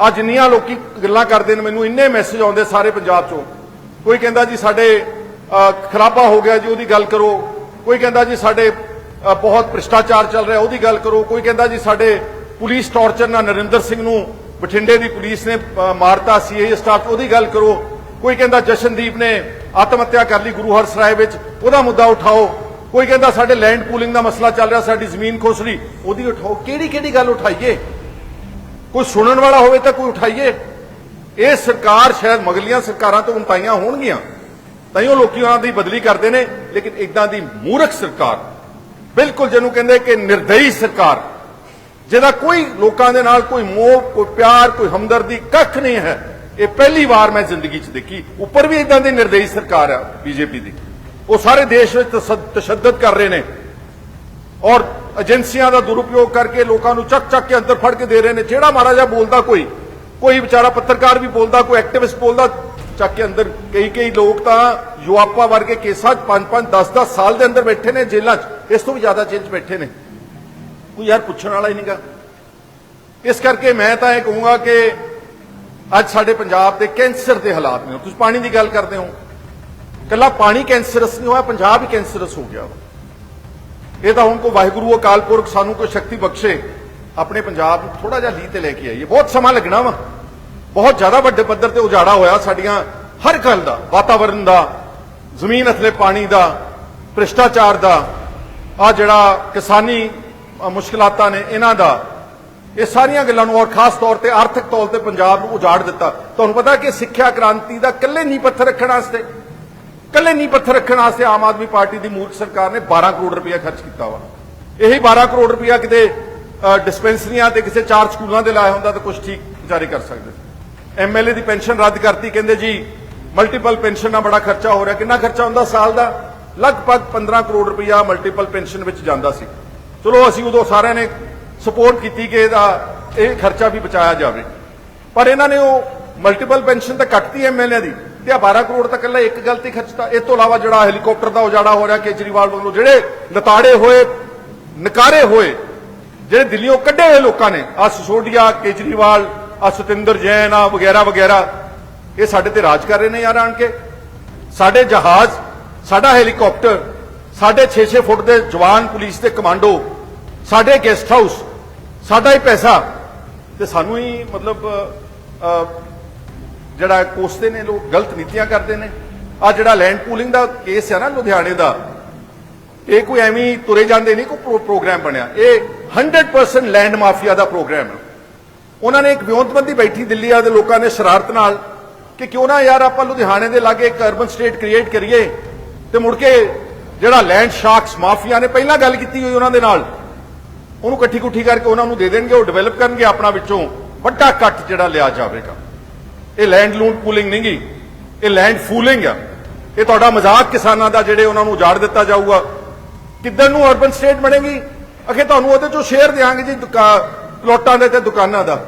ਆ ਜਿੰਨੀਆਂ ਲੋਕੀ ਗੱਲਾਂ ਕਰਦੇ ਨੇ ਮੈਨੂੰ ਇੰਨੇ ਮੈਸੇਜ ਆਉਂਦੇ ਸਾਰੇ ਪੰਜਾਬ ਚੋਂ। ਕੋਈ ਕਹਿੰਦਾ ਜੀ ਸਾਡੇ ਖਰਾਬਾ ਹੋ ਗਿਆ ਜੀ ਉਹਦੀ ਗੱਲ ਕਰੋ। ਕੋਈ ਕਹਿੰਦਾ ਜੀ ਸਾਡੇ ਬਹੁਤ ਭ੍ਰਿਸ਼ਟਾਚਾਰ ਚੱਲ ਰਿਹਾ ਉਹਦੀ ਗੱਲ ਕਰੋ। ਕੋਈ ਕਹਿੰਦਾ ਜੀ ਸਾਡੇ ਪੁਲਿਸ ਟਾਰਚਰ ਨਾਲ ਨਰਿੰਦਰ ਸਿੰਘ ਨੂੰ ਬਠਿੰਡੇ ਦੀ ਪੁਲਿਸ ਨੇ ਅ, ਮਾਰਤਾ ਸੀਏ ਸਟਾਫ ਉਹਦੀ ਗੱਲ ਕਰੋ। ਕੋਈ ਕਹਿੰਦਾ ਜਸ਼ਨਦੀਪ ਨੇ ਆਤਮ ਹੱਤਿਆ ਕਰ ਲਈ ਗੁਰੂ ਹਰਸਰਾਏ ਵਿੱਚ ਉਹਦਾ ਮੁੱਦਾ ਉਠਾਓ। ਕੋਈ ਕਹਿੰਦਾ ਸਾਡੇ ਲੈਂਡ ਪੂਲਿੰਗ ਦਾ ਮਸਲਾ ਚੱਲ ਰਿਹਾ ਸਾਡੀ ਜ਼ਮੀਨ ਖੋਸੜੀ ਉਹਦੀ ਉਠਾਓ। ਕਿਹੜੀ ਕਿਹੜੀ ਗੱਲ ਉਠਾਈਏ? ਕੋਈ ਸੁਣਨ ਵਾਲਾ ਹੋਵੇ ਤਾਂ ਕੋਈ ਉਠਾਈਏ। ਇਹ ਸਰਕਾਰ ਸ਼ਾਇਦ ਮਗਲੀਆਂ ਸਰਕਾਰਾਂ ਤੋਂ ਉਨਤਾਈਆਂ ਹੋਣਗੀਆਂ। ਤਾਈਓ ਲੋਕੀ ਉਹਨਾਂ ਦੀ ਬਦਲੀ ਕਰਦੇ ਨੇ, ਲੇਕਿਨ ਇਦਾਂ ਦੀ ਮੂਰਖ ਸਰਕਾਰ, ਬਿਲਕੁਲ ਜਿਹਨੂੰ ਕਹਿੰਦੇ ਕਿ ਨਿਰਦਈ ਸਰਕਾਰ, ਜਿਹਦਾ ਕੋਈ ਲੋਕਾਂ ਦੇ ਨਾਲ ਕੋਈ ਮੋਹ, ਕੋਈ ਪਿਆਰ, ਕੋਈ ਹਮਦਰਦੀ ਕੱਖ ਨਹੀਂ ਹੈ, ਇਹ ਪਹਿਲੀ ਵਾਰ ਮੈਂ ਜ਼ਿੰਦਗੀ 'ਚ ਦੇਖੀ। ਉੱਪਰ ਵੀ ਇਦਾਂ ਦੀ ਨਿਰਦਈ ਸਰਕਾਰ ਆ ਬੀਜੇਪੀ ਦੀ। ਉਹ ਸਾਰੇ ਦੇਸ਼ ਵਿੱਚ ਤਸ਼ੱਦਦ ਕਰ ਰਹੇ ਨੇ। ਔਰ ਏਜੰਸੀਆਂ ਦਾ ਦੁਰਉਪਯੋਗ ਕਰਕੇ ਲੋਕਾਂ ਨੂੰ ਚੱਕ ਚੱਕ ਕੇ ਅੰਦਰ ਫੜ ਕੇ ਦੇ ਰਹੇ ਨੇ। ਜਿਹੜਾ ਮਾੜਾ ਜਿਹਾ ਬੋਲਦਾ ਕੋਈ ਕੋਈ ਵਿਚਾਰਾ ਪੱਤਰਕਾਰ ਵੀ ਬੋਲਦਾ, ਕੋਈ ਐਕਟਿਵਿਸਟ ਬੋਲਦਾ, ਚੱਕ ਕੇ ਅੰਦਰ ਕਈ ਕਈ ਲੋਕ ਤਾਂ ਯੁਆਪਾ ਵਰਗੇ ਕੇਸਾਂ 'ਚ 5 5 10 10 ਸਾਲ ਦੇ ਅੰਦਰ ਬੈਠੇ ਨੇ ਜੇਲ੍ਹਾਂ 'ਚ। ਇਸ ਤੋਂ ਵੀ ਜ਼ਿਆਦਾ ਜੇਲ੍ਹ 'ਚ ਬੈਠੇ ਨੇ। ਕੋਈ ਯਾਰ ਪੁੱਛਣ ਵਾਲਾ ਹੀ ਨਹੀਂਗਾ ਇਸ ਕਰਕੇ ਮੈਂ ਤਾਂ ਇਹ ਕਹੂੰਗਾ ਕਿ ਅੱਜ ਸਾਡੇ ਪੰਜਾਬ ਦੇ ਕੈਂਸਰ ਦੇ ਹਾਲਾਤ ਨੇ। ਤੁਸੀਂ ਪਾਣੀ ਦੀ ਗੱਲ ਕਰਦੇ ਹੋ। ਕੱਲਾ ਪਾਣੀ ਕੈਂਸਰਸ ਨਹੀਂ ਹੋਇਆ, ਪੰਜਾਬ ਹੀ ਕੈਂਸਰਸ ਹੋ ਗਿਆ। ਵਾ। ਇਹ ਤਾਂ ਹੁਣ ਕੋ ਵਾਹਿਗੁਰੂ ਅਕਾਲ ਪੁਰਖ ਸਾਨੂੰ ਕੋਈ ਸ਼ਕਤੀ ਬਖਸ਼ੇ, ਆਪਣੇ ਪੰਜਾਬ ਨੂੰ ਥੋੜਾ ਜਿਹਾ ਲੀਹ ਤੇ ਲੈ ਕੇ ਆਈਏ। ਬਹੁਤ ਸਮਾਂ ਲੱਗਣਾ ਵਾ। ਬਹੁਤ ਜ਼ਿਆਦਾ ਵੱਡੇ ਪੱਧਰ ਤੇ ਉਜਾੜਾ ਹੋਇਆ ਸਾਡੀਆਂ ਹਰ ਗੱਲ ਦਾ ਵਾਤਾਵਰਣ ਦਾ, ਜ਼ਮੀਨ ਅਥਲੇ ਪਾਣੀ ਦਾ, ਭ੍ਰਿਸ਼ਟਾਚਾਰ ਦਾ ਆ ਜਿਹੜਾ ਕਿਸਾਨੀ ਮੁਸ਼ਕਲਾਤਾਂ ਨੇ ਇਹਨਾਂ ਦਾ, ਇਹ ਸਾਰੀਆਂ ਗੱਲਾਂ ਨੂੰ ਔਰ ਖਾਸ ਤੌਰ ਤੇ ਆਰਥਿਕ ਤੌਰ ਤੇ ਪੰਜਾਬ ਨੂੰ ਉਜਾੜ ਦਿੱਤਾ। ਤੁਹਾਨੂੰ ਪਤਾ ਕਿ ਸਿੱਖਿਆ ਕ੍ਰਾਂਤੀ ਦਾ ਇਕੱਲੇ ਨੀਂਹ ਪੱਥਰ ਰੱਖਣ ਵਾਸਤੇ ਕੱਲੇ ਨੀਂਹ ਪੱਥਰ ਰੱਖਣ ਵਾਸਤੇ ਆਮ ਆਦਮੀ ਪਾਰਟੀ ਦੀ ਮੂਰਖ ਸਰਕਾਰ ਨੇ 12 ਕਰੋੜ ਰੁਪਇਆ ਖਰਚ ਕੀਤਾ ਵਾ। ਇਹੀ 12 ਕਰੋੜ ਰੁਪਇਆ ਕਿਤੇ ਡਿਸਪੈਂਸਰੀਆਂ ਤੇ ਕਿਸੇ ਚਾਰ ਸਕੂਲਾਂ ਦੇ ਲਾਇਆ ਹੁੰਦਾ ਤਾਂ ਕੁਝ ਠੀਕ ਜਾਰੀ ਕਰ ਸਕਦੇ ਸੀ। ਐਮਐਲਏ ਦੀ ਪੈਨਸ਼ਨ ਰੱਦ ਕਰਤੀ, ਕਹਿੰਦੇ ਜੀ, ਮਲਟੀਪਲ ਪੈਨਸ਼ਨ ਨਾਲ ਬੜਾ ਖਰਚਾ ਹੋ ਰਿਹਾ। ਕਿੰਨਾ ਖਰਚਾ ਹੁੰਦਾ ਸਾਲ ਦਾ? ਲਗਭਗ 15 ਕਰੋੜ ਰੁਪਇਆ ਮਲਟੀਪਲ ਪੈਨਸ਼ਨ ਵਿੱਚ ਜਾਂਦਾ ਸੀ। ਚਲੋ ਅਸੀਂ ਉਦੋਂ ਸਾਰਿਆਂ ਨੇ ਸਪੋਰਟ ਕੀਤੀ ਕਿ ਇਹਦਾ, ਇਹ ਖਰਚਾ ਵੀ ਬਚਾਇਆ ਜਾਵੇ। ਪਰ ਇਹਨਾਂ ਨੇ ਉਹ ਮਲਟੀਪਲ ਪੈਨਸ਼ਨ ਤਾਂ ਕੱਟਤੀ ਐਮਐਲਏ ਦੀ। ਤੇ ਆ 12 ਕਰੋੜ ਤਾਂ ਇਕੱਲਾ ਇੱਕ ਗੱਲ ਤੇ ਖਰਚਤਾ ਇਸ ਤੋਂ ਇਲਾਵਾ ਜਿਹੜਾ ਹੈਲੀਕਾਪਟਰ ਦਾ ਉਜਾੜਾ ਹੋ ਰਿਹਾ, ਕੇਜਰੀਵਾਲ ਵੱਲੋਂ ਜਿਹੜੇ ਲਤਾੜੇ ਹੋਏ, ਨਕਾਰੇ ਹੋਏ, ਜਿਹੜੇ ਦਿੱਲੀੋਂ ਕੱਢੇ ਹੋਏ ਲੋਕਾਂ ਨੇ ਆ ਸਿਸੋਡੀਆ ਕੇਜਰੀਵਾਲ ਆ ਸਤਿੰਦਰ ਜੈਨ ਆ ਵਗੈਰਾ ਵਗੈਰਾ, ਇਹ ਸਾਡੇ ਤੇ ਰਾਜ ਕਰ ਰਹੇ ਨੇ ਯਾਰ ਆਣ ਕੇ। ਸਾਡੇ ਜਹਾਜ਼, ਸਾਡਾ ਹੈਲੀਕਾਪਟਰ, ਸਾਡੇ 6-6 ਫੁੱਟ ਦੇ ਜਵਾਨ ਪੁਲਿਸ ਦੇ ਕਮਾਂਡੋ, ਸਾਡੇ ਗੈਸਟ ਹਾਊਸ, ਸਾਡਾ ਹੀ ਪੈਸਾ, ਤੇ ਸਾਨੂੰ ਹੀ ਮਤਲਬ ਜਿਹੜਾ ਕੋਸਦੇ ਨੇ, ਲੋਕ ਗਲਤ ਨੀਤੀਆਂ ਕਰਦੇ ਨੇ। ਆ ਜਿਹੜਾ ਲੈਂਡ ਪੂਲਿੰਗ ਦਾ ਕੇਸ ਹੈ ਨਾ ਲੁਧਿਆਣੇ ਦਾ, ਇਹ ਕੋਈ ਐਵੇਂ ਤੁਰੇ ਜਾਂਦੇ ਨਹੀਂ, ਕੋਈ ਪ੍ਰੋ- ਪ੍ਰੋਗਰਾਮ ਬਣਿਆ। ਇਹ 100% ਲੈਂਡ ਮਾਫੀਆ ਦਾ ਪ੍ਰੋਗਰਾਮ ਹੈ ਉਹਨਾਂ ਨੇ ਇੱਕ ਵਿਉਂਤਬੰਦੀ ਬੈਠੀ ਦਿੱਲੀ ਆ ਦੇ ਲੋਕਾਂ ਨੇ ਸ਼ਰਾਰਤ ਨਾਲ ਕਿ ਕਿਉਂ ਨਾ ਯਾਰ ਆਪਾਂ ਲੁਧਿਆਣੇ ਦੇ ਲਾਗੇ ਇੱਕ ਅਰਬਨ ਸਟੇਟ ਕ੍ਰੀਏਟ ਕਰੀਏ ਤੇ ਮੁੜ ਕੇ ਜਿਹੜਾ ਲੈਂਡ ਸ਼ਾਰਕਸ ਮਾਫੀਆ ਨੇ ਪਹਿਲਾਂ ਗੱਲ ਕੀਤੀ ਹੋਈ ਉਹਨਾਂ ਦੇ ਨਾਲ, ਉਹਨੂੰ ਇਕੱਠੀ ਕੁੱਠੀ ਕਰਕੇ ਉਹਨਾਂ ਨੂੰ ਦੇ ਦੇਣਗੇ, ਉਹ ਡਿਵੈਲਪ ਕਰਨਗੇ ਆਪਣਾ ਵਿੱਚੋਂ ਵੱਡਾ ਕੱਟ ਜਿਹੜਾ ਲਿਆ ਜਾਵੇਗਾ। ਇਹ ਲੈਂਡ ਲੂਨ ਪੂਲਿੰਗ ਨਹੀਂ ਗੀ। ਇਹ ਲੈਂਡ ਫੂਲਿੰਗ ਆ। ਇਹ ਤੁਹਾਡਾ ਮਜ਼ਾਕ ਕਿਸਾਨਾਂ ਦਾ ਜਿਹੜੇ ਉਹਨਾਂ ਨੂੰ ਉਜਾੜ ਦਿੱਤਾ ਜਾਊਗਾ। ਕਿੱਧਰ ਨੂੰ ਅਰਬਨ ਸਟੇਟ ਬਣੇਗੀ? ਅਖੇ ਤੁਹਾਨੂੰ ਉਹਦੇ ਚੋਂ ਸ਼ੇਅਰ ਦੇਾਂਗੇ ਜੀ ਦੁਕਾ- ਪਲੋਟਾਂ ਦੇ ਤੇ ਦੁਕਾਨਾਂ ਦਾ।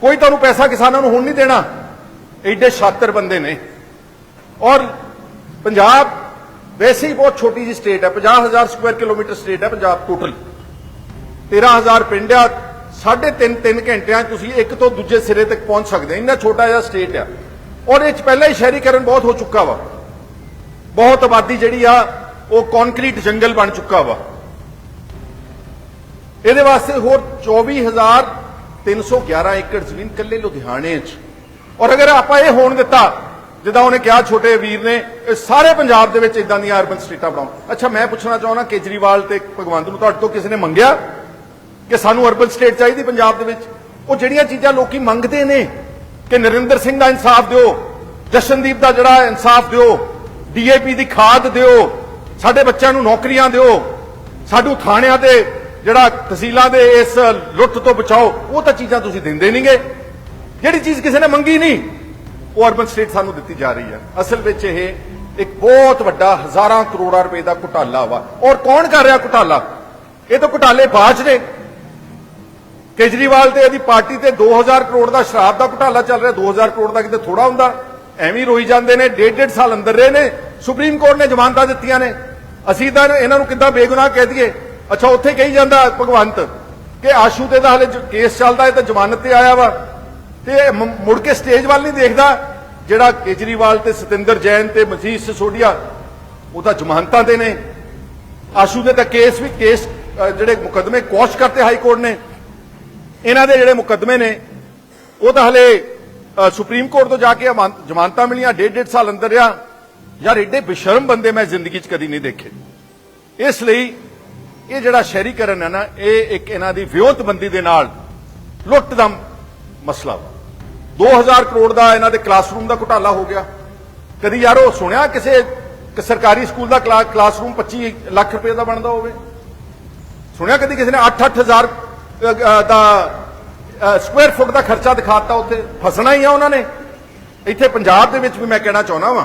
ਕੋਈ ਤੁਹਾਨੂੰ ਪੈਸਾ ਕਿਸਾਨਾਂ ਨੂੰ ਹੁਣ ਨਹੀਂ ਦੇਣਾ। ਐਡੇ ਛਾਤਰ ਬੰਦੇ ਨੇ। ਔਰ ਪੰਜਾਬ ਵੈਸੇ ਹੀ ਬਹੁਤ ਛੋਟੀ ਜੀ ਸਟੇਟ ਹੈ। 50000 ਸਕੁਆਇਰ ਕਿਲੋਮੀਟਰ ਸਟੇਟ ਹੈ ਪੰਜਾਬ ਟੋਟਲ 13000 ਪਿੰਡ ਆ। ਸਾਢੇ ਤਿੰਨ ਤਿੰਨ ਘੰਟਿਆਂ 'ਚ ਤੁਸੀਂ ਇੱਕ ਤੋਂ ਦੂਜੇ ਸਿਰੇ ਤੱਕ ਪਹੁੰਚ ਸਕਦੇ ਇੰਨਾ ਛੋਟਾ ਜਿਹਾ ਸਟੇਟ ਆ। ਔਰ ਇਹ 'ਚ ਪਹਿਲਾਂ ਹੀ ਸ਼ਹਿਰੀਕਰਨ ਬਹੁਤ ਹੋ ਚੁੱਕਾ ਵਾ। ਬਹੁਤ ਆਬਾਦੀ ਜਿਹੜੀ ਆ, ਉਹ ਕੰਕਰੀਟ ਜੰਗਲ ਬਣ ਚੁੱਕਾ ਵਾ। ਇਹਦੇ ਵਾਸਤੇ ਹੋਰ 24311 ਏਕੜ ਜ਼ਮੀਨ ਕੱਲੇ ਲੁਧਿਆਣੇ 'ਚ। ਔਰ ਅਗਰ ਆਪਾਂ ਇਹ ਹੋਣ ਦਿੱਤਾ, ਜਿੱਦਾਂ ਉਹਨੇ ਕਿਹਾ ਛੋਟੇ ਵੀਰ ਨੇ, ਇਹ ਸਾਰੇ ਪੰਜਾਬ ਦੇ ਵਿੱਚ ਇਦਾਂ ਦੀਆਂ ਅਰਬਨ ਸਟੇਟਾਂ ਬਣਾਓ ਅੱਛਾ, ਮੈਂ ਪੁੱਛਣਾ ਚਾਹੁੰਦਾ ਕੇਜਰੀਵਾਲ ਤੇ ਭਗਵੰਤ ਨੂੰ, ਤੁਹਾਡੇ ਤੋਂ ਕਿਸੇ ਨੇ ਮੰਗਿਆ? ਕਿ ਸਾਨੂੰ ਅਰਬਨ ਸਟੇਟ ਚਾਹੀਦੀ ਪੰਜਾਬ ਦੇ ਵਿੱਚ। ਉਹ ਜਿਹੜੀਆਂ ਚੀਜ਼ਾਂ ਲੋਕੀ ਮੰਗਦੇ ਨੇ ਕਿ ਨਰਿੰਦਰ ਸਿੰਘ ਦਾ ਇਨਸਾਫ ਦਿਓ, ਜਸ਼ਨਦੀਪ ਦਾ ਜਿਹੜਾ ਇਨਸਾਫ ਦਿਓ, ਡੀਏਪੀ ਦੀ ਖਾਦ ਦਿਓ, ਸਾਡੇ ਬੱਚਿਆਂ ਨੂੰ ਨੌਕਰੀਆਂ ਦਿਓ, ਸਾਡੂ ਥਾਣਿਆਂ ਤੇ ਜਿਹੜਾ ਤਹਿਸੀਲਾਂ ਦੇ ਇਸ ਲੁੱਟ ਤੋਂ ਬਚਾਓ, ਉਹ ਤਾਂ ਚੀਜ਼ਾਂ ਤੁਸੀਂ ਦਿੰਦੇ ਨਹੀਂਗੇ ਜਿਹੜੀ ਚੀਜ਼ ਕਿਸੇ ਨੇ ਮੰਗੀ ਨਹੀਂ, ਉਹ ਅਰਬਨ ਸਟੇਟ ਸਾਨੂੰ ਦਿੱਤੀ ਜਾ ਰਹੀ ਹੈ। ਅਸਲ ਵਿੱਚ ਇਹ ਇੱਕ ਬਹੁਤ ਵੱਡਾ ਹਜ਼ਾਰਾਂ ਕਰੋੜਾਂ ਰੁਪਏ ਦਾ ਘੁਟਾਲਾ ਵਾ। ਔਰ ਕੌਣ ਕਰ ਰਿਹਾ ਘੁਟਾਲਾ? ਇਹ ਤਾਂ ਘੁਟਾਲੇ ਬਾਜ ਨੇ। ਕੇਜਰੀਵਾਲ ਤੇ ਇਹਦੀ ਪਾਰਟੀ ਤੇ 2000 ਕਰੋੜ ਦਾ ਸ਼ਰਾਬ ਦਾ ਘੁਟਾਲਾ ਚੱਲ ਰਿਹਾ 2000 ਕਰੋੜ ਦਾ ਕਿਤੇ ਥੋੜਾ ਹੁੰਦਾ। ਐਵੇਂ ਰੋਈ ਜਾਂਦੇ ਨੇ ਡੇਢ ਡੇਢ ਸਾਲ ਅੰਦਰ ਰਹੇ ਨੇ। ਸੁਪਰੀਮ ਕੋਰਟ ਨੇ ਜ਼ਮਾਨਤਾਂ ਦਿੱਤੀਆਂ ਨੇ। ਅਸੀਂ ਤਾਂ ਇਹਨਾਂ ਨੂੰ ਕਿੱਦਾਂ ਬੇਗੁਨਾਹ ਕਹਿ ਦਈਏ? ਅੱਛਾ, ਉੱਥੇ ਕਹੀ ਜਾਂਦਾ ਭਗਵੰਤ ਕਿ ਆਸ਼ੂ ਤੇ ਤਾਂ ਹਲੇ ਕੇਸ ਚੱਲਦਾ ਹੈ ਤਾਂ ਜ਼ਮਾਨਤ ਤੇ ਆਇਆ ਵਾ। ਤੇ ਮੁੜ ਕੇ ਸਟੇਜ ਵੱਲ ਨਹੀਂ ਦੇਖਦਾ। ਜਿਹੜਾ ਕੇਜਰੀਵਾਲ ਤੇ ਸਤਿੰਦਰ ਜੈਨ ਤੇ ਮਸੀਹ ਸਿਸੋਡੀਆ ਉਹ ਤਾਂ ਜ਼ਮਾਨਤਾਂ ਤੇ ਨੇ। ਆਸ਼ੂ ਦੇ ਤਾਂ ਕੇਸ ਵੀ, ਕੇਸ ਜਿਹੜੇ ਮੁਕੱਦਮੇ ਕੁਐਸ਼ ਕਰਤੇ ਹਾਈ ਕੋਰਟ ਨੇ। ਇਹਨਾਂ ਦੇ ਜਿਹੜੇ ਮੁਕੱਦਮੇ ਨੇ, ਉਹ ਤਾਂ ਹਲੇ ਸੁਪਰੀਮ ਕੋਰਟ ਤੋਂ ਜਾ ਕੇ ਜ਼ਮਾਨਤਾਂ ਮਿਲੀਆਂ ਡੇਢ ਡੇਢ ਸਾਲ ਅੰਦਰ ਰਿਹਾ। ਯਾਰ ਐਡੇ ਬੇਸ਼ਰਮ ਬੰਦੇ ਮੈਂ ਜ਼ਿੰਦਗੀ 'ਚ ਕਦੀ ਨਹੀਂ ਦੇਖੇ। ਇਸ ਲਈ ਇਹ ਜਿਹੜਾ ਸ਼ਹਿਰੀਕਰਨ ਹੈ ਨਾ, ਇਹ ਇੱਕ ਇਹਨਾਂ ਦੀ ਵਿਉਂਤਬੰਦੀ ਦੇ ਨਾਲ ਲੁੱਟ ਦਾ ਮਸਲਾ ਵਾ। 2000 ਕਰੋੜ ਦਾ ਇਹਨਾਂ ਦੇ ਕਲਾਸਰੂਮ ਦਾ ਘੁਟਾਲਾ ਹੋ ਗਿਆ। ਕਦੀ ਯਾਰ ਉਹ ਸੁਣਿਆ ਕਿਸੇ ਸਰਕਾਰੀ ਸਕੂਲ ਦਾ ਕਲਾ- ਕਲਾਸਰੂਮ 25 ਲੱਖ ਰੁਪਏ ਦਾ ਬਣਦਾ ਹੋਵੇ? ਸੁਣਿਆ ਕਦੀ ਕਿਸੇ ਨੇ 8-8000 ਦਾ ਸਕੁਅਰ ਫੁੱਟ ਦਾ ਖਰਚਾ ਦਿਖਾਤਾ ਉੱਥੇ। ਫਸਣਾ ਹੀ ਆ ਉਹਨਾਂ ਨੇ। ਇੱਥੇ ਪੰਜਾਬ ਦੇ ਵਿੱਚ ਵੀ ਮੈਂ ਕਹਿਣਾ ਚਾਹੁੰਦਾ ਵਾਂ।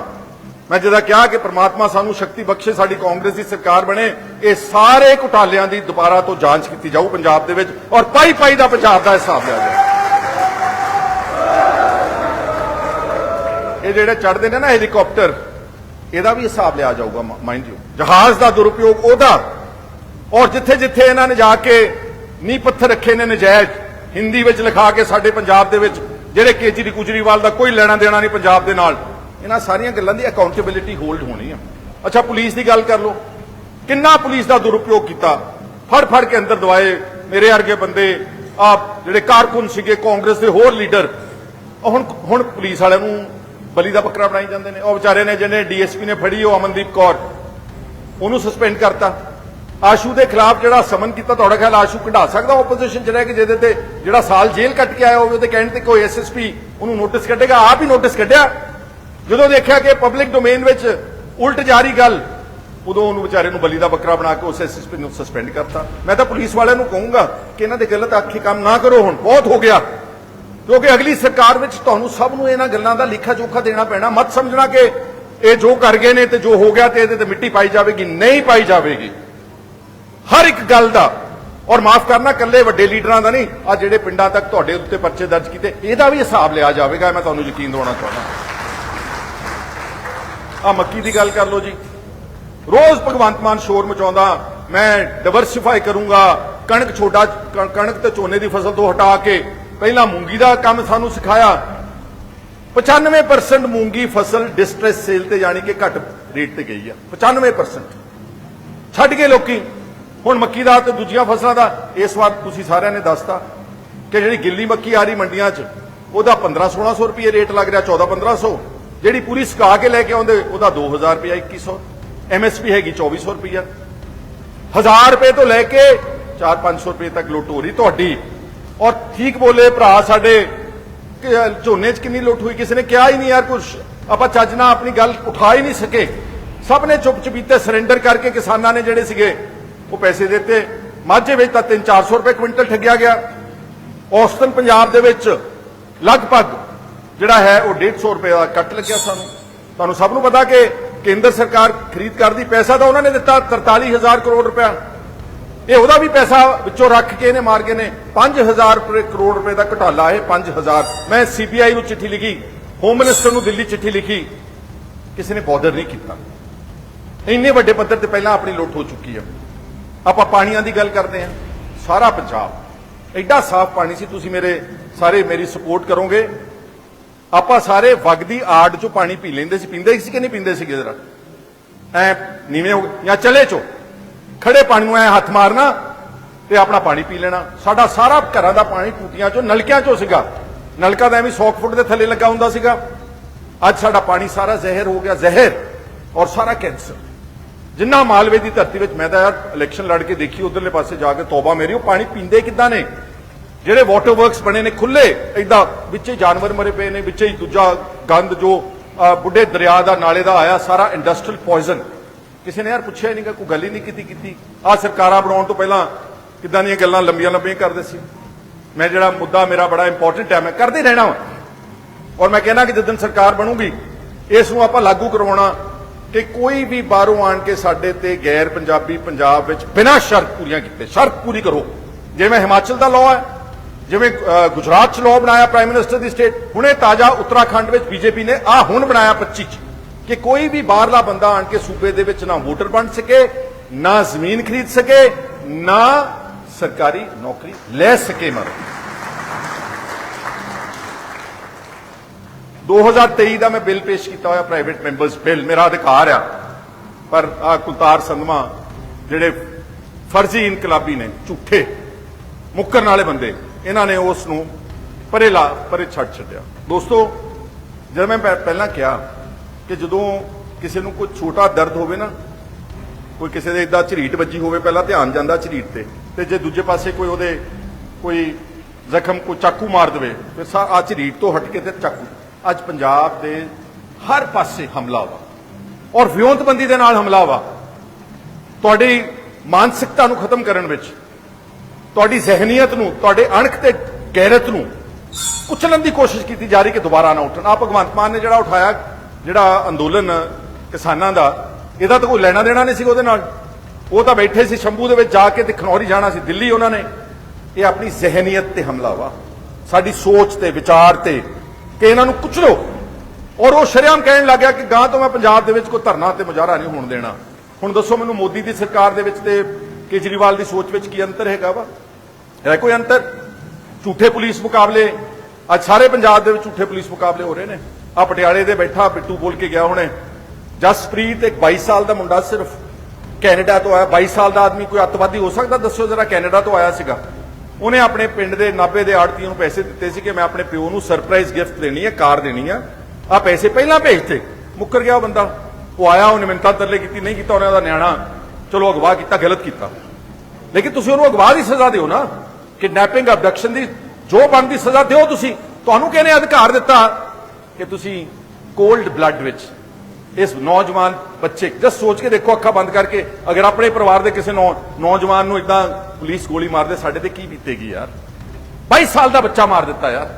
ਮੈਂ ਜਿਹਦਾ ਕਿਹਾ ਕਿ ਪ੍ਰਮਾਤਮਾ ਸਾਨੂੰ ਸ਼ਕਤੀ ਬਖਸ਼ੇ, ਸਾਡੀ ਕਾਂਗਰਸ ਦੀ ਸਰਕਾਰ ਬਣੇ। ਇਹ ਸਾਰੇ ਘੁਟਾਲਿਆਂ ਦੀ ਦੁਬਾਰਾ ਤੋਂ ਜਾਂਚ ਕੀਤੀ ਜਾਊ ਪੰਜਾਬ ਦੇ ਵਿੱਚ ਔਰ ਪਾਈ ਪਾਈ ਦਾ ਪੰਜਾਬ ਦਾ ਹਿਸਾਬ ਲਿਆ ਜਾਏ ਇਹ ਜਿਹੜੇ ਚੜਦੇ ਨੇ ਨਾ ਹੈਲੀਕਾਪਟਰ, ਇਹਦਾ ਵੀ ਹਿਸਾਬ ਲਿਆ ਜਾਊਗਾ ਮਾਈਂਡ ਯੂ ਜਹਾਜ਼ ਦਾ ਦੁਰਉਪਯੋਗ ਉਹਦਾ। ਔਰ ਜਿੱਥੇ ਜਿੱਥੇ ਇਹਨਾਂ ਨੇ ਜਾ ਕੇ ਨੀ ਪੱਥਰ ਰੱਖੇ ਨੇ ਨਜਾਇਜ਼। ਹਿੰਦੀ ਵਿੱਚ ਲਿਖਾ ਕੇ ਸਾਡੇ ਪੰਜਾਬ ਦੇ ਵਿੱਚ ਜਿਹੜੇ ਕੇਜਰੀ ਕੁਜਰੀਵਾਲ ਦਾ ਕੋਈ ਲੈਣਾ ਦੇਣਾ ਨਹੀਂ ਪੰਜਾਬ ਦੇ ਨਾਲ, ਇਹਨਾਂ ਸਾਰੀਆਂ ਗੱਲਾਂ ਦੀ ਅਕਾਊਂਟੇਬਿਲਿਟੀ ਹੋਲਡ ਹੋਣੀ ਆ। ਅੱਛਾ, ਪੁਲਿਸ ਦੀ ਗੱਲ ਕਰ ਲਓ। ਕਿੰਨਾ ਪੁਲਿਸ ਦਾ ਦੁਰਉਪਯੋਗ ਕੀਤਾ? ਫੜ ਫੜ ਕੇ ਅੰਦਰ ਦਵਾਏ ਮੇਰੇ ਵਰਗੇ ਬੰਦੇ ਆ ਜਿਹੜੇ ਕਾਰਕੁਨ ਸੀਗੇ, ਕਾਂਗਰਸ ਦੇ ਹੋਰ ਲੀਡਰ। ਉਹ ਹੁਣ ਹੁਣ ਪੁਲਿਸ ਵਾਲਿਆਂ ਨੂੰ ਬਲੀ ਦਾ ਬੱਕਰਾ ਬਣਾਈ ਜਾਂਦੇ ਨੇ। ਉਹ ਵਿਚਾਰੇ ਨੇ ਜਿਹਨੇ ਡੀਐਸਪੀ ਨੇ ਫੜੀ, ਉਹ ਅਮਨਦੀਪ ਕੌਰ। ਉਹਨੂੰ ਸਸਪੈਂਡ ਕਰਤਾ। ਆਸ਼ੂ ਦੇ ਖਿਲਾਫ ਜਿਹੜਾ ਸਮਨ ਕੀਤਾ, ਤੁਹਾਡਾ ਖਿਆਲ ਆਸ਼ੂ ਕਢਾ ਸਕਦਾ ਆਪੋਜੀਸ਼ਨ ਚ ਰਹਿ ਕੇ, ਜਿਹਦੇ ਤੇ ਜਿਹੜਾ ਸਾਲ ਜੇਲ੍ਹ ਕੱਟ ਕੇ ਆਇਆ ਹੋਵੇ, ਉਹਦੇ ਕਹਿਣ ਤੇ ਕੋਈ ਐਸਐਸਪੀ ਉਹਨੂੰ ਨੋਟਿਸ ਕੱਢੇਗਾ, ਆਪ ਹੀ ਨੋਟਿਸ ਕੱਢਿਆ। ਜਦੋਂ ਦੇਖਿਆ ਕਿ ਪਬਲਿਕ ਡੋਮੇਨ ਵਿੱਚ ਉਲਟ ਜਾਰੀ ਗੱਲ, ਉਦੋਂ ਉਹਨੂੰ ਵਿਚਾਰੇ ਨੂੰ ਬਲੀ ਦਾ ਬੱਕਰਾ ਬਣਾ ਕੇ ਉਸ ਐਸਐਸਪੀ ਨੂੰ ਸਸਪੈਂਡ ਕਰਤਾ। ਮੈਂ ਤਾਂ ਪੁਲਿਸ ਵਾਲਿਆਂ ਨੂੰ ਕਹੂੰਗਾ ਕਿ ਇਹਨਾਂ ਦੇ ਗਲਤ ਆਖੀ ਕੰਮ ਨਾ ਕਰੋ ਹੁਣ, ਬਹੁਤ ਹੋ ਗਿਆ। ਕਿਉਂਕਿ ਅਗਲੀ ਸਰਕਾਰ ਵਿੱਚ ਤੁਹਾਨੂੰ ਸਭ ਨੂੰ ਇਹਨਾਂ ਗੱਲਾਂ ਦਾ ਲਿਖਾ ਜੋਖਾ ਦੇਣਾ ਪੈਣਾ। ਮਤ ਸਮਝਣਾ ਕਿ ਇਹ ਜੋ ਕਰ ਗਏ ਨੇ ਤੇ ਜੋ ਹੋ ਗਿਆ ਤੇ ਇਹਦੇ ਤੇ ਮਿੱਟੀ ਪਾਈ ਜਾਵੇਗੀ, ਨਹੀਂ ਪਾਈ ਜਾਵੇਗੀ। ਹਰ ਇੱਕ ਗੱਲ ਦਾ। ਔਰ ਮਾਫ ਕਰਨਾ ਕੱਲੇ ਵੱਡੇ ਲੀਡਰਾਂ ਦਾ ਨਹੀਂ ਆ ਜਿਹੜੇ ਪਿੰਡਾਂ ਤੱਕ ਤੁਹਾਡੇ ਉੱਤੇ ਪਰਚੇ ਦਰਜ ਕੀਤੇ, ਇਹਦਾ ਵੀ ਹਿਸਾਬ ਲਿਆ ਜਾਵੇਗਾ, ਮੈਂ ਤੁਹਾਨੂੰ ਯਕੀਨ ਦਿਵਾਉਣਾ ਚਾਹੁੰਦਾ। ਆ ਮੱਕੀ ਦੀ ਗੱਲ ਕਰ ਲਓ ਜੀ। ਰੋਜ਼ ਭਗਵੰਤ ਮਾਨ ਸ਼ੋਰ ਮਚਾਉਂਦਾ, ਮੈਂ ਡਿਵਰਸਿਫਾਈ ਕਰੂੰਗਾ, ਕਣਕ ਛੋਟਾ ਕਣਕ ਤੇ ਝੋਨੇ ਦੀ ਫਸਲ ਤੋਂ ਹਟਾ ਕੇ, ਪਹਿਲਾਂ ਮੂੰਗੀ ਦਾ ਕੰਮ ਸਾਨੂੰ ਸਿਖਾਇਆ। 95% ਮੂੰਗੀ ਫਸਲ ਡਿਸਟ੍ਰੈਸ ਸੇਲ ਤੇ ਯਾਨੀ ਕਿ ਘੱਟ ਰੇਟ ਤੇ ਗਈ ਆ। 95% ਛੱਡ ਕੇ ਲੋਕੀ। ਹੁਣ ਮੱਕੀ ਦਾ ਤੇ ਦੂਜੀਆਂ ਫਸਲਾਂ ਦਾ, ਇਸ ਵਾਰ ਤੁਸੀਂ ਸਾਰਿਆਂ ਨੇ ਦੱਸਤਾ ਕਿ ਜਿਹੜੀ ਗਿੱਲੀ ਮੱਕੀ ਆ ਰਹੀ ਮੰਡੀਆਂ 'ਚ, ਉਹਦਾ 15 1600 ਰੁਪਏ ਰੇਟ ਲੱਗ ਰਿਹਾ 14 1500 ਜਿਹੜੀ ਪੂਰੀ ਸੁਕਾ ਕੇ ਲੈ ਕੇ ਆਉਂਦੇ, ਉਹਦਾ 2000 ਰੁਪਏ 2100 ਐਮਐਸਪੀ ਹੈਗੀ 2400 ਰੁਪਏ 1000 ਰੁਪਏ ਤੋਂ ਲੈ ਕੇ 4-500 ਰੁਪਏ ਤੱਕ ਲੁੱਟ ਹੋ ਰਹੀ ਤੁਹਾਡੀ। ਔਰ ਠੀਕ ਬੋਲੇ ਭਰਾ ਸਾਡੇ ਝੋਨੇ 'ਚ ਕਿੰਨੀ ਲੁੱਟ ਹੋਈ, ਕਿਸੇ ਨੇ ਕਿਹਾ ਹੀ ਨਹੀਂ ਯਾਰ ਕੁਝ ਆਪਾਂ ਚੱਜ ਨਾਲ ਆਪਣੀ ਗੱਲ ਉਠਾ ਹੀ ਨਹੀਂ ਸਕੇ। ਸਭ ਨੇ ਚੁੱਪ ਚੁਪੀਤੇ ਸਰੈਂਡਰ ਕਰਕੇ ਕਿਸਾਨਾਂ ਨੇ ਜਿਹੜੇ ਸੀਗੇ ਉਹ ਪੈਸੇ ਦਿੱਤੇ। ਮਾਝੇ ਵਿੱਚ ਤਾਂ 3-400 ਰੁਪਏ ਕੁਇੰਟਲ ਠੱਗਿਆ ਗਿਆ। ਔਸਤਨ ਪੰਜਾਬ ਦੇ ਵਿੱਚ ਲਗਭਗ ਜਿਹੜਾ ਹੈ ਉਹ 150 ਰੁਪਏ ਦਾ ਕੱਟ ਲੱਗਿਆ ਸਾਨੂੰ। ਤੁਹਾਨੂੰ ਸਭ ਨੂੰ ਪਤਾ ਕਿ ਕੇਂਦਰ ਸਰਕਾਰ ਖਰੀਦ ਕਰਦੀ ਪੈਸਾ ਤਾਂ ਉਹਨਾਂ ਨੇ ਦਿੱਤਾ 43000 ਕਰੋੜ ਰੁਪਇਆ। ਇਹ ਉਹਦਾ ਵੀ ਪੈਸਾ ਵਿੱਚੋਂ ਰੱਖ ਕੇ ਇਹਨੇ ਮਾਰ ਗਏ ਨੇ। 5000 ਰੁਪਏ ਕਰੋੜ ਰੁਪਏ ਦਾ ਘਟਾਲਾ ਹੈ 5000 ਮੈਂ ਸੀਬੀਆਈ ਨੂੰ ਚਿੱਠੀ ਲਿਖੀ ਹੋਮ ਮਿਨਿਸਟਰ ਨੂੰ ਦਿੱਲੀ ਚਿੱਠੀ ਲਿਖੀ। ਕਿਸੇ ਨੇ ਬੋਦਰ ਨਹੀਂ ਕੀਤਾ। ਇੰਨੇ ਵੱਡੇ ਪੱਧਰ ਤੇ ਪਹਿਲਾਂ ਆਪਣੀ ਲੁੱਟ ਹੋ ਚੁੱਕੀ ਹੈ ਆਪਾਂ ਪਾਣੀਆਂ ਦੀ ਗੱਲ ਕਰਦੇ ਹਾਂ। ਸਾਰਾ ਪੰਜਾਬ। ਐਡਾ ਸਾਫ਼ ਪਾਣੀ ਸੀ, ਤੁਸੀਂ ਮੇਰੇ ਸਾਰੇ ਮੇਰੀ ਸਪੋਰਟ ਕਰੋਗੇ। ਆਪਾਂ ਸਾਰੇ ਵਗਦੀ ਆੜ ਚੋਂ ਪਾਣੀ ਪੀ ਲੈਂਦੇ ਸੀ। ਪੀਂਦੇ ਸੀ ਕਿ ਨਹੀਂ ਪੀਂਦੇ ਸੀਗੇ ਜਰਾ? ਐ ਨੀਵੇਂ ਹੋ ਜਾਂ ਚਲੇ ਚੋ। ਖੜੇ ਪਾਣੀ ਨੂੰ ਐ ਹੱਥ ਮਾਰਨਾ ਤੇ ਆਪਣਾ ਪਾਣੀ ਪੀ ਲੈਣਾ। ਸਾਡਾ ਸਾਰਾ ਘਰਾਂ ਦਾ ਪਾਣੀ ਟੂਟੀਆਂ ਚੋਂ, ਨਲਕਿਆਂ ਚੋਂ ਸੀਗਾ। ਨਲਕਾ ਤਾਂ ਐਵੇਂ 100 ਫੁੱਟ ਦੇ ਥੱਲੇ ਲੱਗਾ ਹੁੰਦਾ ਸੀਗਾ। ਅੱਜ ਸਾਡਾ ਪਾਣੀ ਸਾਰਾ ਜ਼ਹਿਰ ਹੋ ਗਿਆ। ਜ਼ਹਿਰ ਔਰ ਸਾਰਾ ਕੈਂਸਰ। ਜਿੰਨਾ ਮਾਲਵੇ ਦੀ ਧਰਤੀ ਵਿੱਚ ਮੈਂ ਤਾਂ ਯਾਰ ਇਲੈਕਸ਼ਨ ਲੜ ਕੇ ਦੇਖੀ, ਉਧਰਲੇ ਪਾਸੇ ਜਾ ਕੇ ਤੌਬਾ ਮੇਰੀ, ਉਹ ਪਾਣੀ ਪੀਂਦੇ ਕਿੱਦਾਂ ਨੇ? ਜਿਹੜੇ ਵਾਟਰ ਵਰਕਸ ਬਣੇ ਨੇ ਖੁੱਲੇ ਏਦਾਂ ਵਿੱਚੇ ਜਾਨਵਰ ਮਰੇ ਪਏ ਨੇ, ਵਿੱਚੇ ਹੀ ਦੂਜਾ ਗੰਦ ਜੋ ਬੁੱਢੇ ਦਰਿਆ ਦਾ, ਨਾਲੇ ਦਾ ਆਇਆ, ਸਾਰਾ ਇੰਡਸਟਰੀਅਲ ਪੋਇਜ਼ਨ ਕਿਸੇ ਨੇ ਯਾਰ ਪੁੱਛਿਆ ਨਹੀਂ ਨਹੀਂਗਾ, ਕੋਈ ਗੱਲ ਹੀ ਨਹੀਂ ਕੀਤੀ ਕੀਤੀ। ਆ ਸਰਕਾਰਾਂ ਬਣਾਉਣ ਤੋਂ ਪਹਿਲਾਂ ਕਿੱਦਾਂ ਦੀਆਂ ਗੱਲਾਂ ਲੰਬੀਆਂ ਲੰਬੀਆਂ ਕਰਦੇ ਸੀ? ਮੈਂ ਜਿਹੜਾ ਮੁੱਦਾ ਮੇਰਾ ਬੜਾ ਇੰਪੋਰਟੈਂਟ ਹੈ, ਮੈਂ ਕਰਦੇ ਰਹਿਣਾ ਵਾਂ। ਔਰ ਮੈਂ ਕਹਿੰਦਾ ਕਿ ਜਦੋਂ ਸਰਕਾਰ ਬਣੂਗੀ, ਇਸ ਨੂੰ ਆਪਾਂ ਲਾਗੂ ਕਰਵਾਉਣਾ। ਕਿ ਕੋਈ ਵੀ ਬਾਹਰੋਂ ਆਣ ਕੇ ਸਾਡੇ ਤੇ ਗੈਰ ਪੰਜਾਬੀ ਪੰਜਾਬ ਵਿੱਚ ਬਿਨਾਂ ਸ਼ਰਤ ਪੂਰੀਆਂ ਕੀਤੇ, ਸ਼ਰਤ ਪੂਰੀ ਕਰੋ। ਜਿਵੇਂ ਹਿਮਾਚਲ ਦਾ ਲਾਅ ਹੈ, ਜਿਵੇਂ ਗੁਜਰਾਤ ਚ ਲਾਅ ਬਣਾਇਆ ਪ੍ਰਾਈਮ ਮਿਨਿਸਟਰ ਦੀ ਸਟੇਟ ਹੁਣੇ ਤਾਜ਼ਾ ਉੱਤਰਾਖੰਡ ਵਿੱਚ ਬੀਜੇਪੀ ਨੇ, ਆ ਹੁਣ ਬਣਾਇਆ 25 ਚ। ਕਿ ਕੋਈ ਵੀ ਬਾਹਰਲਾ ਬੰਦਾ ਆਣ ਕੇ ਸੂਬੇ ਦੇ ਵਿੱਚ ਨਾ ਵੋਟਰ ਬਣ ਸਕੇ, ਨਾ ਜ਼ਮੀਨ ਖਰੀਦ ਸਕੇ, ਨਾ ਸਰਕਾਰੀ ਨੌਕਰੀ ਲੈ ਸਕੇ ਮਰ 2023 ਦਾ ਮੈਂ ਬਿੱਲ ਪੇਸ਼ ਕੀਤਾ ਹੋਇਆ ਪ੍ਰਾਈਵੇਟ ਮੈਂਬਰਸ ਬਿੱਲ, ਮੇਰਾ ਅਧਿਕਾਰ ਆ। ਪਰ ਆ ਕੁਲਤਾਰ ਸੰਧਮਾ ਜਿਹੜੇ ਫਰਜ਼ੀ ਇਨਕਲਾਬੀ ਨੇ, ਝੂਠੇ, ਮੁੱਕਰਨ ਵਾਲੇ ਬੰਦੇ, ਇਹਨਾਂ ਨੇ ਉਸ ਨੂੰ ਪਰੇ ਲਾ, ਪਰੇ ਛੱਡ ਛੱਡਿਆ। ਦੋਸਤੋ, ਜਦ ਮੈਂ ਪਹਿ- ਪਹਿਲਾਂ ਕਿਹਾ ਕਿ ਜਦੋਂ ਕਿਸੇ ਨੂੰ ਕੋਈ ਛੋਟਾ ਦਰਦ ਹੋਵੇ ਨਾ, ਕੋਈ ਕਿਸੇ ਦੇ ਇਦਾਂ ਝਰੀਟ ਵੱਜੀ ਹੋਵੇ, ਪਹਿਲਾਂ ਧਿਆਨ ਜਾਂਦਾ ਝਰੀਟ ਤੇ। ਤੇ ਜੇ ਦੂਜੇ ਪਾਸੇ ਕੋਈ ਉਹਦੇ ਕੋਈ ਜ਼ਖਮ, ਕੋਈ ਚਾਕੂ ਮਾਰ ਦੇਵੇ, ਫਿਰ ਸਾ ਆ ਝਰੀਟ ਤੋਂ ਹਟ ਕੇ ਤੇ ਚਾਕੂ ਅੱਜ ਪੰਜਾਬ ਦੇ ਹਰ ਪਾਸੇ ਹਮਲਾ ਵਾ ਔਰ ਵਿਉਂਤਬੰਦੀ ਦੇ ਨਾਲ ਹਮਲਾ ਵਾ। ਤੁਹਾਡੀ ਮਾਨਸਿਕਤਾ ਨੂੰ ਖਤਮ ਕਰਨ ਵਿੱਚ, ਤੁਹਾਡੀ ਜ਼ਿਹਨੀਅਤ ਨੂੰ, ਤੁਹਾਡੇ ਅਣਖ ਤੇ ਗੈਰਤ ਨੂੰ ਕੁਚਲਣ ਦੀ ਕੋਸ਼ਿਸ਼ ਕੀਤੀ ਜਾ ਰਹੀ ਕਿ ਦੁਬਾਰਾ ਨਾ ਉੱਠਣ। ਆ ਭਗਵੰਤ ਮਾਨ ਨੇ ਜਿਹੜਾ ਉਠਾਇਆ, ਜਿਹੜਾ ਅੰਦੋਲਨ ਕਿਸਾਨਾਂ ਦਾ, ਇਹਦਾ ਤਾਂ ਕੋਈ ਲੈਣਾ ਦੇਣਾ ਨਹੀਂ ਸੀ ਉਹਦੇ ਨਾਲ। ਉਹ ਤਾਂ ਬੈਠੇ ਸੀ ਸ਼ੰਭੂ ਦੇ ਵਿੱਚ ਜਾ ਕੇ ਤੇ ਖਨੌਰੀ ਜਾਣਾ ਸੀ ਦਿੱਲੀ ਉਹਨਾਂ ਨੇ। ਇਹ ਆਪਣੀ ਜ਼ਿਹਨੀਅਤ ਤੇ ਹਮਲਾ ਵਾ। ਸਾਡੀ ਸੋਚ ਤੇ ਵਿਚਾਰ ਤੇ ਕਿ ਇਹਨਾਂ ਨੂੰ ਕੁਚਲੋ ਔਰ ਉਹ ਸ਼ਰੇਆਮ ਕਹਿਣ ਲੱਗਿਆ ਕਿ ਗਾਂ ਤੋਂ ਮੈਂ ਪੰਜਾਬ ਦੇ ਵਿੱਚ ਕੋਈ ਧਰਨਾ ਤੇ ਮੁਜ਼ਾਹਰਾ ਨਹੀਂ ਹੋਣ ਦੇਣਾ। ਹੁਣ ਦੱਸੋ ਮੈਨੂੰ ਮੋਦੀ ਦੀ ਸਰਕਾਰ ਦੇ ਵਿੱਚ ਤੇ ਕੇਜਰੀਵਾਲ ਦੀ ਸੋਚ ਵਿੱਚ ਕੀ ਅੰਤਰ ਹੈਗਾ ਵਾ? ਹੈ ਕੋਈ ਅੰਤਰ? ਝੂਠੇ ਪੁਲਿਸ ਮੁਕਾਬਲੇ, ਅੱਜ ਸਾਰੇ ਪੰਜਾਬ ਦੇ ਵਿੱਚ ਝੂਠੇ ਪੁਲਿਸ ਮੁਕਾਬਲੇ ਹੋ ਰਹੇ ਨੇ। ਆ ਪਟਿਆਲੇ ਦੇ ਬੈਠਾ ਬਿੱਟੂ ਬੋਲ ਕੇ ਗਿਆ ਹੁਣੇ। ਜਸਪ੍ਰੀਤ ਇੱਕ 22 ਸਾਲ ਦਾ ਮੁੰਡਾ ਸਿਰਫ ਕੈਨੇਡਾ ਤੋਂ ਆਇਆ। 22 ਸਾਲ ਦਾ ਆਦਮੀ ਕੋਈ ਅੱਤਵਾਦੀ ਹੋ ਸਕਦਾ? ਦੱਸੋ ਜਰਾ ਕੈਨੇਡਾ ਤੋਂ ਆਇਆ ਸੀਗਾ। ਉਹਨੇ ਆਪਣੇ ਪਿੰਡ ਦੇ ਨਾਬੇ ਦੇ ਆੜਤੀ ਨੂੰ ਪੈਸੇ ਦਿੱਤੇ ਸੀ ਕਿ ਮੈਂ ਆਪਣੇ ਪਿਓ ਨੂੰ ਸਰਪ੍ਰਾਈਜ਼ ਗਿਫਟ ਦੇਣੀ ਹੈ, ਕਾਰ ਦੇਣੀ ਆ ਆ ਪੈਸੇ ਪਹਿਲਾਂ ਭੇਜਤੇ। ਮੁੱਕਰ ਗਿਆ ਉਹ ਬੰਦਾ। ਉਹ ਆਇਆ, ਉਹਨੇ ਮਿੰਤਾ ਤਰਲੇ ਕੀਤੀ, ਨਹੀਂ ਕੀਤਾ ਉਹਨਾਂ ਦਾ ਨਿਆਣਾ। ਚਲੋ ਅਗਵਾ ਕੀਤਾ, ਗਲਤ ਕੀਤਾ। ਲੇਕਿਨ ਤੁਸੀਂ ਉਹਨੂੰ ਅਗਵਾ ਦੀ ਸਜ਼ਾ ਦਿਓ ਨਾ। ਕਿਡਨੈਪਿੰਗ ਅਬਡਕਸ਼ਨ ਦੀ ਜੋ ਬਣਦੀ ਸਜ਼ਾ ਦਿਓ ਤੁਸੀਂ। ਤੁਹਾਨੂੰ ਕਿਹਨੇ ਅਧਿਕਾਰ ਦਿੱਤਾ ਕਿ ਤੁਸੀਂ ਕੋਲਡ ਬਲੱਡ ਵਿੱਚ ਇਸ ਨੌਜਵਾਨ ਬੱਚੇ, ਜਸ ਸੋਚ ਕੇ ਦੇਖੋ ਅੱਖਾਂ ਬੰਦ ਕਰਕੇ, ਅਗਰ ਆਪਣੇ ਪਰਿਵਾਰ ਦੇ ਕਿਸੇ ਨੌਜਵਾਨ ਨੂੰ ਇਦਾਂ ਪੁਲਿਸ ਗੋਲੀ ਮਾਰਦੇ, ਸਾਡੇ ਤੇ ਕੀ ਬੀਤੇਗੀ ਯਾਰ? 22 ਸਾਲ ਦਾ ਬੱਚਾ ਮਾਰ ਦਿੱਤਾ ਯਾਰ।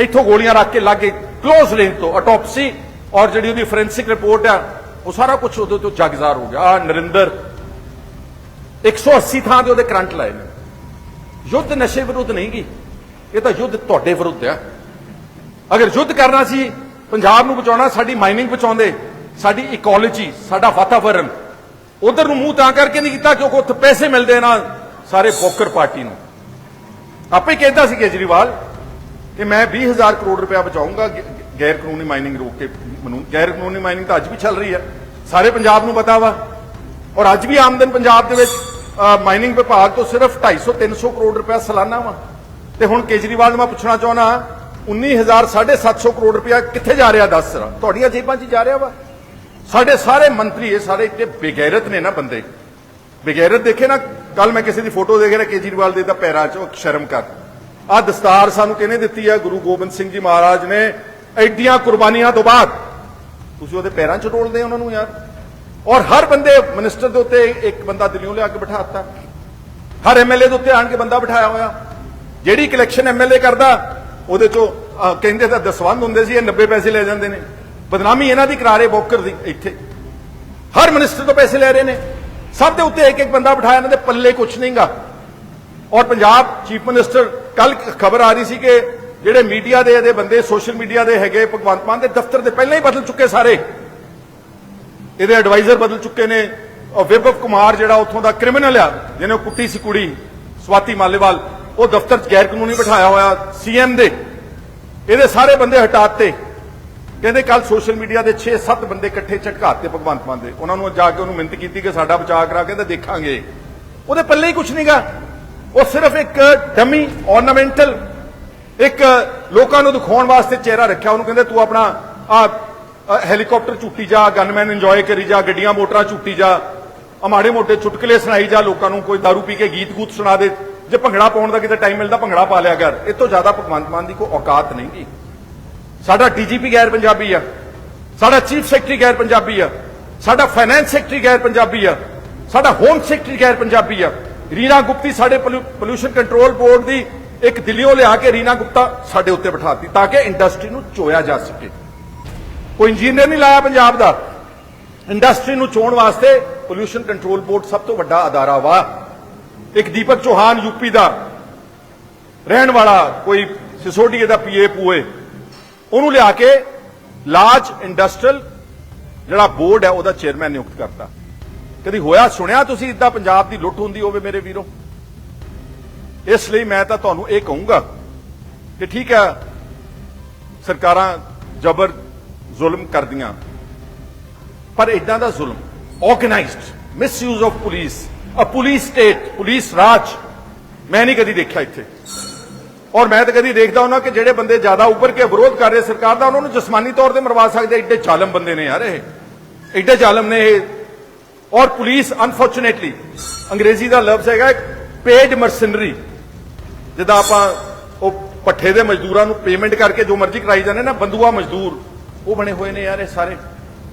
ਇੱਥੋਂ ਗੋਲੀਆਂ ਰੱਖ ਕੇ ਲਾਗੇ ক্লোਜ਼ ਲਿੰਕ ਤੋਂ ਆਟੋਪਸੀ ਔਰ ਜਿਹੜੀ ਉਹਦੀ ਫੋਰੈਂਸਿਕ ਰਿਪੋਰਟ ਆ, ਉਹ ਸਾਰਾ ਕੁਝ ਉਹਦੇ ਤੋਂ ਜਗਜ਼ਾਰ ਹੋ ਗਿਆ। ਆ ਨਰਿੰਦਰ 180 ਥਾਂ ਤੇ ਉਹਦੇ ਕਰੰਟ ਲਾਏ ਨੇ। ਯੁੱਧ ਨਸ਼ੇ ਵਿਰੁੱਧ ਨਹੀਂ ਗੀ। ਇਹ ਤਾਂ ਯੁੱਧ ਤੁਹਾਡੇ ਵਿਰੁੱਧ ਆ। ਅਗਰ ਯੁੱਧ ਕਰਨਾ ਸੀ, ਪੰਜਾਬ ਨੂੰ ਬਚਾਉਣਾ, ਸਾਡੀ ਮਾਈਨਿੰਗ ਬਚਾਉਂਦੇ ਸਾਡੀ ਇਕੋਲੋਜੀ ਸਾਡਾ ਵਾਤਾਵਰਣ, ਉਧਰ ਨੂੰ ਮੂੰਹ ਤਾਂ ਕਰਕੇ ਨਹੀਂ ਕੀਤਾ ਕਿਉਂਕਿ ਉੱਥੇ ਪੈਸੇ ਮਿਲਦੇ ਨਾ ਸਾਰੇ ਬੋਕਰ ਪਾਰਟੀ ਨੂੰ। ਆਪੇ ਕਹਿੰਦਾ ਸੀ ਕੇਜਰੀਵਾਲ ਕਿ ਮੈਂ 20000 ਕਰੋੜ ਰੁਪਇਆ ਬਚਾਉਂਗਾ ਗੈਰ ਕਾਨੂੰਨੀ ਮਾਈਨਿੰਗ ਰੋਕ ਕੇ ਮੈਨੂੰ, ਗੈਰ ਕਾਨੂੰਨੀ ਮਾਈਨਿੰਗ ਤਾਂ ਅੱਜ ਵੀ ਚੱਲ ਰਹੀ ਹੈ। ਸਾਰੇ ਪੰਜਾਬ ਨੂੰ ਪਤਾ ਵਾ। ਔਰ ਅੱਜ ਵੀ ਆਮਦਨ ਪੰਜਾਬ ਦੇ ਵਿੱਚ ਮਾਈਨਿੰਗ ਵਿਭਾਗ ਤੋਂ ਸਿਰਫ 250 300 ਕਰੋੜ ਰੁਪਇਆ ਸਾਲਾਨਾ ਵਾ। ਤੇ ਹੁਣ ਕੇਜਰੀਵਾਲ ਨੂੰ ਮੈਂ ਪੁੱਛਣਾ ਚਾਹੁੰਦਾ 19000 750 ਕਰੋੜ ਰੁਪਇਆ ਕਿੱਥੇ ਜਾ ਰਿਹਾ ਦੱਸ? ਤੁਹਾਡੀਆਂ ਜੇਬਾਂ 'ਚ ਜਾ ਰਿਹਾ ਵਾ। ਸਾਡੇ ਸਾਰੇ ਮੰਤਰੀ ਇਹ ਸਾਰੇ ਇੱਥੇ ਬੇਗੈਰਤ ਨੇ ਨਾ ਬੰਦੇ। ਬੇਗੈਰਤ ਦੇਖੇ ਨਾ ਕੱਲ ਮੈਂ ਕਿਸੇ ਦੀ ਫੋਟੋ ਦੇਖ ਰਿਹਾ ਕੇਜਰੀਵਾਲ ਦੇ ਤਾਂ ਪੈਰਾਂ 'ਚ ਉਹ ਸ਼ਰਮ ਕਰ। ਆ ਦਸਤਾਰ ਸਾਨੂੰ ਕਿਹਨੇ ਦਿੱਤੀ ਹੈ ਗੁਰੂ ਗੋਬਿੰਦ ਸਿੰਘ ਜੀ ਮਹਾਰਾਜ ਨੇ ਐਡੀਆਂ ਕੁਰਬਾਨੀਆਂ ਤੋਂ ਬਾਅਦ। ਤੁਸੀਂ ਉਹਦੇ ਪੈਰਾਂ 'ਚ ਰੋਲਦੇ ਉਹਨਾਂ ਨੂੰ ਯਾਰ। ਔਰ ਹਰ ਬੰਦੇ ਮਿਨਿਸਟਰ ਦੇ ਉੱਤੇ ਇੱਕ ਬੰਦਾ ਦਿੱਲੀੋਂ ਲਿਆ ਕੇ ਬਿਠਾਤਾ ਹਰ ਐਮਐਲਏ ਦੇ ਉੱਤੇ ਆਣ ਕੇ ਬੰਦਾ ਬਿਠਾਇਆ ਹੋਇਆ। ਜਿਹੜੀ ਕਲੈਕਸ਼ਨ ਐਮਐਲਏ ਕਰਦਾ, ਉਹਦੇ ਚੋਂ ਕਹਿੰਦੇ ਤਾਂ ਦਸਵੰਦ ਹੁੰਦੇ ਸੀ, ਇਹ 90 ਪੈਸੇ ਲੈ ਜਾਂਦੇ ਨੇ। ਬਦਨਾਮੀ ਇਹਨਾਂ ਦੀ ਕਰਾ ਰਹੇ ਬੋਕਰ ਦੀ ਇੱਥੇ। ਹਰ ਮਿਨਿਸਟਰ ਤੋਂ ਪੈਸੇ ਲੈ ਰਹੇ ਨੇ। ਸਭ ਦੇ ਉੱਤੇ ਇੱਕ ਇੱਕ ਬੰਦਾ ਬਿਠਾਇਆ, ਇਹਨਾਂ ਦੇ ਪੱਲੇ ਕੁਛ ਨਹੀਂਗਾ। ਔਰ ਪੰਜਾਬ ਚੀਫ ਮਿਨਿਸਟਰ ਕੱਲ ਖਬਰ ਆ ਰਹੀ ਸੀ ਕਿ ਜਿਹੜੇ ਮੀਡੀਆ ਦੇ, ਇਹਦੇ ਬੰਦੇ ਸੋਸ਼ਲ ਮੀਡੀਆ ਦੇ ਹੈਗੇ, ਭਗਵੰਤ ਮਾਨ ਦੇ ਦਫ਼ਤਰ ਦੇ ਪਹਿਲਾਂ ਹੀ ਬਦਲ ਚੁੱਕੇ ਸਾਰੇ। ਇਹਦੇ ਐਡਵਾਈਜ਼ਰ ਬਦਲ ਚੁੱਕੇ ਨੇ। ਔਰ ਵਿਭਵ ਕੁਮਾਰ ਜਿਹੜਾ ਉੱਥੋਂ ਦਾ ਕ੍ਰਿਮੀਨਲ ਆ, ਜਿਹਨੇ ਉਹ ਕੁੱਟੀ ਸੀ ਕੁੜੀ, ਸਵਾਤੀ ਮਾਲੇਵਾਲ, ਉਹ ਦਫ਼ਤਰ 'ਚ ਗੈਰ ਕਾਨੂੰਨੀ ਬਿਠਾਇਆ ਹੋਇਆ ਸੀਐਮ ਦੇ। ਇਹਦੇ ਸਾਰੇ ਬੰਦੇ ਹਟਾਤੇ ਕਹਿੰਦੇ ਕੱਲ ਸੋਸ਼ਲ ਮੀਡੀਆ ਦੇ 6-7 ਬੰਦੇ ਇਕੱਠੇ ਝਟਕਾਤੇ ਭਗਵੰਤ ਮਾਨ ਦੇ। ਉਹਨਾਂ ਨੂੰ ਜਾ ਕੇ ਉਹਨੂੰ ਮਿੰਤ ਕੀਤੀ ਕਿ ਸਾਡਾ ਬਚਾਅ ਕਰਾ, ਕਹਿੰਦੇ ਦੇਖਾਂਗੇ। ਉਹਦੇ ਪੱਲੇ ਹੀ ਕੁਝ ਨਹੀਂਗਾ। ਉਹ ਸਿਰਫ ਇੱਕ ਡਮੀ, ornamental, ਇੱਕ ਲੋਕਾਂ ਨੂੰ ਦਿਖਾਉਣ ਵਾਸਤੇ ਚਿਹਰਾ ਰੱਖਿਆ। ਉਹਨੂੰ ਕਹਿੰਦੇ, ਤੂੰ ਆਪਣਾ ਆ ਹੈਲੀਕਾਪਟਰ ਚੁੱਟੀ ਜਾ ਗਨਮੈਨ ਇੰਜੋਏ ਕਰੀ ਜਾ, ਗੱਡੀਆਂ ਮੋਟਰਾਂ ਚੁੱਟੀ ਜਾ ਮਾੜੇ ਮੋਟੇ ਚੁਟਕਲੇ ਸੁਣਾਈ ਜਾ, ਲੋਕਾਂ ਨੂੰ ਕੋਈ दारू ਪੀ ਕੇ ਗੀਤ ਗੂਤ ਸੁਣਾ ਦੇ। ਜੇ ਭੰਗੜਾ ਪਾਉਣ ਦਾ ਕਿਤੇ ਟਾਈਮ ਮਿਲਦਾ, ਭੰਗੜਾ ਪਾ ਲਿਆ ਕਰ। ਇਹ ਤੋਂ ਜ਼ਿਆਦਾ ਭਗਵੰਤ ਮਾਨ ਦੀ ਕੋਈ ਔਕਾਤ ਨਹੀਂ ਗਈ ਸਾਡਾ ਡੀਜੀਪੀ ਗੈਰ ਪੰਜਾਬੀ ਆ। ਸਾਡਾ ਚੀਫ ਸੈਕਟਰੀ ਗੈਰ ਪੰਜਾਬੀ ਆ। ਸਾਡਾ ਫਾਈਨੈਂਸ ਸੈਕਟਰੀ ਗੈਰ ਪੰਜਾਬੀ ਆ। ਸਾਡਾ ਹੋਮ ਸੈਕਟਰੀ ਗੈਰ ਪੰਜਾਬੀ ਆ। ਰੀਨਾ ਗੁਪਤੀ ਸਾਡੇ ਪੋਲੂਸ਼ਨ ਕੰਟਰੋਲ ਬੋਰਡ ਦੀ ਇੱਕ ਦਿੱਲੀੋਂ ਲਿਆ ਕੇ ਰੀਨਾ ਗੁਪਤਾ ਸਾਡੇ ਉੱਤੇ ਬਿਠਾਤੀ ਤਾਂ ਕਿ ਇੰਡਸਟਰੀ ਨੂੰ ਚੋਇਆ ਜਾ ਸਕੇ। ਕੋਈ ਇੰਜੀਨੀਅਰ ਨਹੀਂ ਲਾਇਆ ਪੰਜਾਬ ਦਾ। ਇੰਡਸਟਰੀ ਨੂੰ ਚੋਣ ਵਾਸਤੇ ਪੋਲੂਸ਼ਨ ਕੰਟਰੋਲ ਬੋਰਡ ਸਭ ਤੋਂ ਵੱਡਾ ਅਦਾਰਾ ਵਾ। ਇੱਕ ਦੀਪਕ ਚੌਹਾਨ ਯੂਪੀ ਦਾ। ਰਹਿਣ ਵਾਲਾ ਕੋਈ ਸਿਸੋਡੀਏ ਦਾ ਪੀਏ ਪੂਏ। ਉਹਨੂੰ ਲਿਆ ਕੇ ਲਾਰਜ ਇੰਡਸਟਰੀਅਲ ਜਿਹੜਾ ਬੋਰਡ ਹੈ ਉਹਦਾ ਚੇਅਰਮੈਨ ਨਿਯੁਕਤ ਕਰਤਾ। ਕਦੀ ਹੋਇਆ, ਸੁਣਿਆ ਤੁਸੀਂ ਇਦਾਂ ਪੰਜਾਬ ਦੀ ਲੁੱਟ ਹੁੰਦੀ ਹੋਵੇ ਮੇਰੇ ਵੀਰੋ? ਇਸ ਲਈ ਮੈਂ ਤਾਂ ਤੁਹਾਨੂੰ ਇਹ ਕਹੂੰਗਾ ਕਿ ਠੀਕ ਹੈ, ਸਰਕਾਰਾਂ ਜ਼ਬਰ ਜ਼ੁਲਮ ਕਰਦੀਆਂ, ਪਰ ਇਦਾਂ ਦਾ ਜ਼ੁਲਮ organised misuse of police a police state police ਰਾਜ, ਮੈਂ ਨਹੀਂ ਕਦੀ ਦੇਖਿਆ ਇੱਥੇ। ਔਰ ਮੈਂ ਤਾਂ ਕਦੀ ਦੇਖਦਾ ਹੁੰਦਾ ਕਿ ਜਿਹੜੇ ਬੰਦੇ ਜ਼ਿਆਦਾ ਉੱਪਰ ਕੇ ਵਿਰੋਧ ਕਰ ਰਹੇ ਸਰਕਾਰ ਦਾ, ਉਹਨਾਂ ਨੂੰ ਜਿਸਮਾਨੀ ਤੌਰ ਤੇ ਮਰਵਾ ਸਕਦੇ ਐਡੇ ਜ਼ਾਲਮ ਬੰਦੇ ਨੇ ਯਾਰ ਇਹ। ਐਡੇ ਜ਼ਾਲਮ ਨੇ ਇਹ। ਔਰ ਪੁਲਿਸ ਅਨਫੋਰਚੂਨੇਟਲੀ ਅੰਗਰੇਜ਼ੀ ਦਾ ਲਫ਼ਜ਼ ਹੈਗਾ ਪੇਡ ਮਰਸਨਰੀ ਜਿੱਦਾਂ ਆਪਾਂ ਉਹ ਪੱਠੇ ਦੇ ਮਜ਼ਦੂਰਾਂ ਨੂੰ ਪੇਮੈਂਟ ਕਰਕੇ ਜੋ ਮਰਜ਼ੀ ਕਰਾਈ ਜਾਂਦੇ ਨਾ, ਬੰਦੂਆ ਮਜ਼ਦੂਰ, ਉਹ ਬਣੇ ਹੋਏ ਨੇ ਯਾਰ ਇਹ ਸਾਰੇ।